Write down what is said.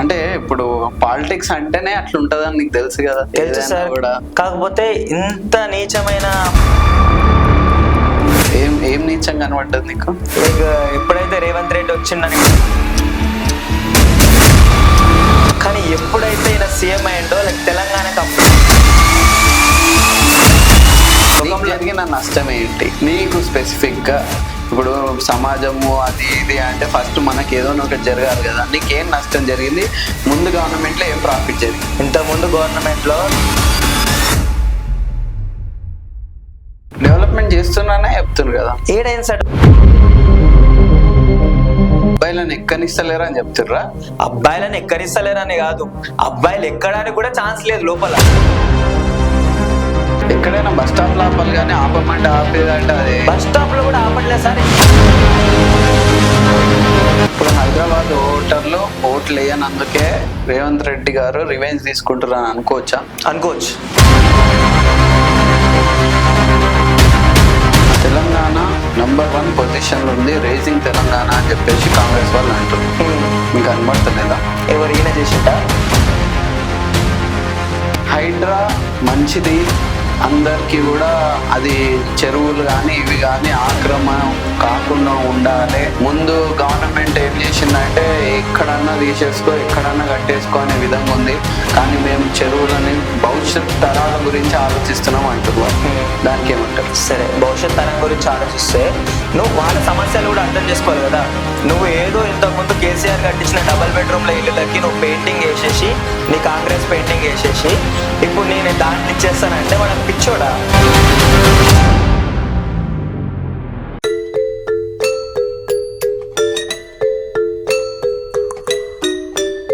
అంటే ఇప్పుడు పాలిటిక్స్ అంటేనే అట్లా ఉంటదని నీకు తెలుసు కదా తెలుసు సార్. కూడా. కాకపోతే ఇంత నీచమైన ఏం ఏం నీచం కనబడ్డది నీకు? లైక్ ఎప్పుడైతే రేవంత్ రెడ్డి వచ్చిందని కానీ ఎప్పుడైతే ఈయన సీఎం అయ్యిండో లైక్ తెలంగాణకి అప్పుడు. నీకు జరిగిన నష్టం ఏంటి? నీకు స్పెసిఫిక్గా ఇప్పుడు సమాజము అది ఇది అంటే ఫస్ట్ మనకి ఏదో ఒకటి జరగాలి కదా. నీకేం నష్టం జరిగింది? ముందు గవర్నమెంట్లో ఏం ప్రాఫిట్ జరిగింది? ఇంతకుముందు గవర్నమెంట్లో డెవలప్మెంట్ చేస్తున్నానే చెప్తున్నారు కదా. ఏడైంది సార్? అబ్బాయిలను ఎక్కనిస్తలేరు అని చెప్తుర్రా? అబ్బాయిలను ఎక్కడిస్తలేరని కాదు. అబ్బాయిలు ఎక్కడానికి కూడా ఛాన్స్ లేదు లోపల. ఎక్కడైనా బస్ స్టాప్ లోపల కానీ ఆపమంటే ఆపేదంటే అది. బస్ స్టాప్లో సార్. ఇప్పుడు హైదరాబాద్ ఓటర్లు ఓట్లు వేయనందుకే రేవంత్ రెడ్డి గారు రివెంజ్ తీసుకుంటారు అని అనుకోవచ్చా? అనుకోవచ్చు. తెలంగాణ నంబర్ వన్ పొజిషన్లో ఉంది రేసింగ్ తెలంగాణ అని చెప్పేసి కాంగ్రెస్ వాళ్ళు అంటారు. మీకు కనబడతలేదా ఎవరు ఈయన చేసింట హైడ్రా మంచిది అందరికీ కూడా అది చెరువులు కానీ ఇవి కానీ ఆక్రమణం కాకుండా ఉండాలి. ముందు గవర్నమెంట్ ఏం చేసిందంటే ఎక్కడన్నా తీసేసుకో ఎక్కడన్నా కట్టేసుకో అనే విధంగా ఉంది. కానీ మేము చెరువులని భవిష్యత్ తరాల గురించి ఆలోచిస్తున్నాం అంటున్నారు దానికి ఏమంటారు? సరే భవిష్యత్ తరం గురించి ఆలోచిస్తే నువ్వు వాళ్ళ సమస్యలు కూడా అర్థం చేసుకోవాలి కదా. నువ్వు ఏదో ఇంతకుముందు కేసీఆర్ కట్టించిన డబల్ బెడ్రూమ్ల ఇల్లులకి నువ్వు పెయింటింగ్ వేసేసి నీ కాంగ్రెస్ పెయింటింగ్ వేసేసి ఇప్పుడు నేను దాంట్లో ఇచ్చేస్తానంటే వాడు పిచ్చోడా?